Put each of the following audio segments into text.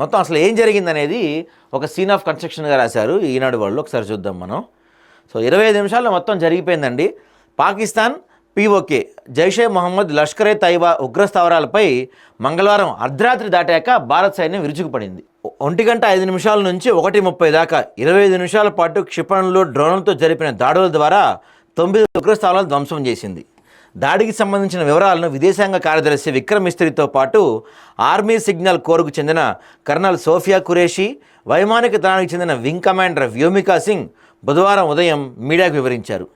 మొత్తం అసలు ఏం జరిగిందనేది ఒక సీన్ ఆఫ్ కన్స్ట్రక్షన్గా రాశారు ఈనాడు వాళ్ళు. ఒకసారి చూద్దాం మనం. సో ఇరవై ఐదు నిమిషాల్లో మొత్తం జరిగిపోయిందండి. పాకిస్తాన్ పీఓకే జైషే మొహమ్మద్ లష్కరే తైబా ఉగ్ర స్థావరాలపై మంగళవారం అర్ధరాత్రి దాటాక భారత్ సైన్యం విరుచుకుపడింది. ఒంటి గంట ఐదు నిమిషాల నుంచి ఒకటి ముప్పై దాకా ఇరవై ఐదు నిమిషాల పాటు క్షిపణులు డ్రోన్లతో జరిపిన దాడుల ద్వారా తొమ్మిది ఉగ్రస్థావరాలు ధ్వంసం చేసింది. దాడికి సంబంధించిన వివరాలను విదేశాంగ కార్యదర్శి విక్రమ్ మిస్త్రీతో పాటు ఆర్మీ సిగ్నల్ కోర్కు చెందిన కర్నల్ సోఫియా కురేషి వైమానిక దళానికి చెందిన వింగ్ కమాండర్ వ్యోమికా సింగ్ బుధవారం ఉదయం మీడియాకు వివరించారు.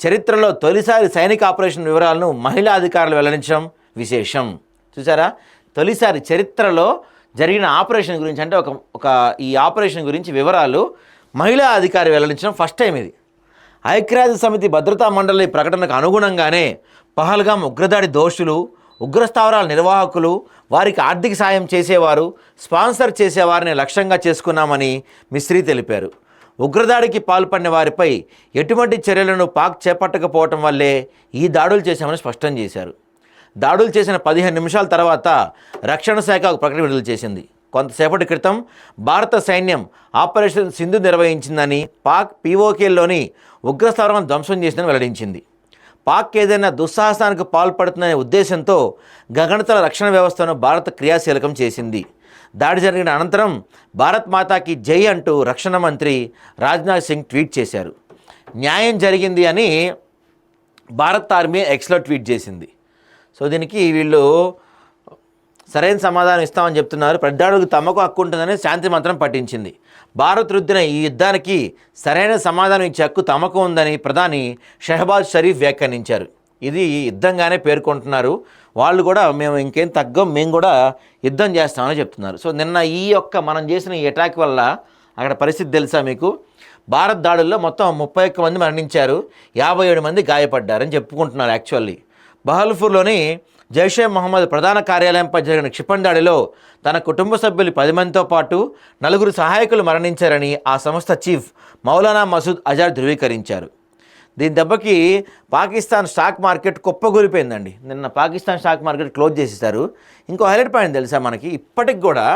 చరిత్రలో తొలిసారి సైనిక ఆపరేషన్ వివరాలను మహిళా అధికారులు వెల్లడించడం విశేషం. చూసారా తొలిసారి చరిత్రలో జరిగిన ఆపరేషన్ గురించి అంటే ఒక ఒక ఈ ఆపరేషన్ గురించి వివరాలు మహిళా అధికారి వెల్లడించడం ఫస్ట్ టైం ఇది. ఐక్యరాజ్య సమితి భద్రతా మండలి ప్రకటనకు అనుగుణంగానే పహల్గాం ఉగ్రదాడి దోషులు ఉగ్రస్థావరాల నిర్వాహకులు వారికి ఆర్థిక సాయం చేసేవారు స్పాన్సర్ చేసేవారిని లక్ష్యంగా చేసుకున్నామని మిస్త్రీ తెలిపారు. ఉగ్రదాడికి పాల్పడిన వారిపై ఎటువంటి చర్యలను పాక్ చేపట్టకపోవటం వల్లే ఈ దాడులు చేశామని స్పష్టం చేశారు. దాడులు చేసిన పదిహేను నిమిషాల తర్వాత రక్షణ శాఖ ఒక ప్రకటన విడుదల చేసింది. కొంతసేపటి క్రితం భారత సైన్యం ఆపరేషన్ సింధు నిర్వహించిందని పాక్ పీఓకేలోని ఉగ్రస్థావరం ధ్వంసం చేసిందని వెల్లడించింది. పాక్ ఏదైనా దుస్సాహసానికి పాల్పడుతుందనే ఉద్దేశంతో గగనతల రక్షణ వ్యవస్థను భారత్ క్రియాశీలకం చేసింది. దాడి జరిగిన అనంతరం భారత్ మాతాకి జై అంటూ రక్షణ మంత్రి రాజ్నాథ్ సింగ్ ట్వీట్ చేశారు. న్యాయం జరిగింది అని భారత్ ఆర్మీ ఎక్స్లో ట్వీట్ చేసింది. సో దీనికి వీళ్ళు సరైన సమాధానం ఇస్తామని చెప్తున్నారు. ప్రతిదాడులకు తమకు హక్కు ఉంటుందని శాంతి మంత్రం పట్టించింది భారత్ రుద్దిన ఈ యుద్ధానికి సరైన సమాధానం ఇచ్చే హక్కు తమకు ఉందని ప్రధాని షెహబాజ్ షరీఫ్ వ్యాఖ్యానించారు. ఇది యుద్ధంగానే పేర్కొంటున్నారు. వాళ్ళు కూడా మేము ఇంకేం తగ్గం మేము కూడా యుద్ధం చేస్తామని చెప్తున్నారు. సో నిన్న ఈ యొక్క మనం చేసిన ఈ అటాక్ వల్ల అక్కడ పరిస్థితి తెలుసా మీకు? భారత్ దాడుల్లో మొత్తం ముప్పై ఒక్క మంది మరణించారు. యాభై ఏడు మంది గాయపడ్డారని చెప్పుకుంటున్నారు యాక్చువల్లీ. బహల్పూర్లోని జైషే మహమ్మద్ ప్రధాన కార్యాలయంపై జరిగిన క్షిపణి దాడిలో తన కుటుంబ సభ్యులు పది మందితో పాటు నలుగురు సహాయకులు మరణించారని ఆ సంస్థ చీఫ్ మౌలానా మసూద్ అజార్ ధృవీకరించారు. దీని దెబ్బకి పాకిస్తాన్ స్టాక్ మార్కెట్ కుప్పగూరిపోయిందండి నిన్న పాకిస్తాన్ స్టాక్ మార్కెట్ క్లోజ్ చేసేసారు ఇంకో హైలైట్ పాయింట్ తెలుసా మనకి? ఇప్పటికి కూడా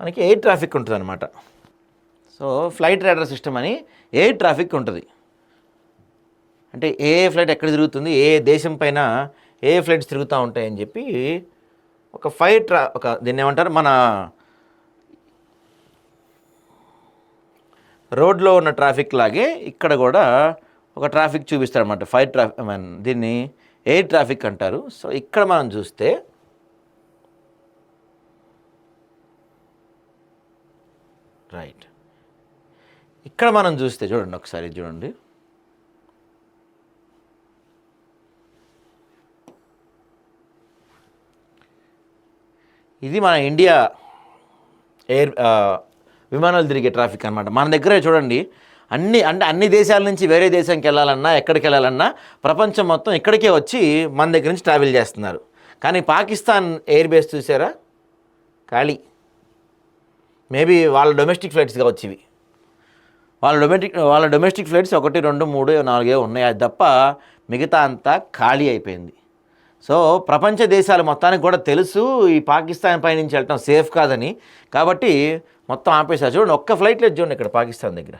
మనకి ఎయిర్ ట్రాఫిక్ ఉంటుంది అనమాట సో ఫ్లైట్ రైడర్ సిస్టమ్ అని ఎయిర్ ట్రాఫిక్ ఉంటుంది. అంటే ఏ ఫ్లైట్ ఎక్కడ తిరుగుతుంది? ఏ దేశం పైన ఏ ఫ్లైట్స్ తిరుగుతూ ఉంటాయని చెప్పి ఒక ఫైవ్ ట్రా ఒక దీన్ని ఏమంటారు? మన రోడ్లో ఉన్న ట్రాఫిక్ లాగే ఇక్కడ కూడా ఒక ట్రాఫిక్ చూపిస్తారు అనమాట ఫైర్ ట్రాఫిక్ ఐ మీన్ దీన్ని ఎయిర్ ట్రాఫిక్ అంటారు. సో ఇక్కడ మనం చూస్తే రైట్. ఇక్కడ మనం చూస్తే చూడండి ఒకసారి చూడండి. ఇది మన ఇండియా ఎయిర్ విమానాలు తిరిగే ట్రాఫిక్ అనమాట మన దగ్గరే చూడండి అన్ని అంటే అన్ని దేశాల నుంచి వేరే దేశానికి వెళ్ళాలన్నా ఎక్కడికి వెళ్ళాలన్నా ప్రపంచం మొత్తం ఇక్కడికే వచ్చి మన దగ్గర నుంచి ట్రావెల్ చేస్తున్నారు. కానీ పాకిస్తాన్ ఎయిర్ బేస్ చూసారా? ఖాళీ. మేబీ వాళ్ళ డొమెస్టిక్ ఫ్లైట్స్గా వచ్చివి వాళ్ళ డొమెస్టిక్ వాళ్ళ డొమెస్టిక్ ఫ్లైట్స్ ఒకటి రెండు మూడు నాలుగే ఉన్నాయి. అది తప్ప మిగతా అంతా ఖాళీ అయిపోయింది. సో ప్రపంచ దేశాలు మొత్తానికి కూడా తెలుసు ఈ పాకిస్తాన్ పై నుంచి వెళ్ళటం సేఫ్ కాదని. కాబట్టి మొత్తం ఆపేశారు. చూడండి ఒక్క ఫ్లైట్ లేదు చూడండి ఇక్కడ పాకిస్తాన్ దగ్గర.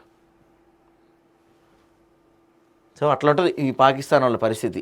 సో అట్లా ఉంటుంది ఈ పాకిస్తాన్ వాళ్ళ పరిస్థితి.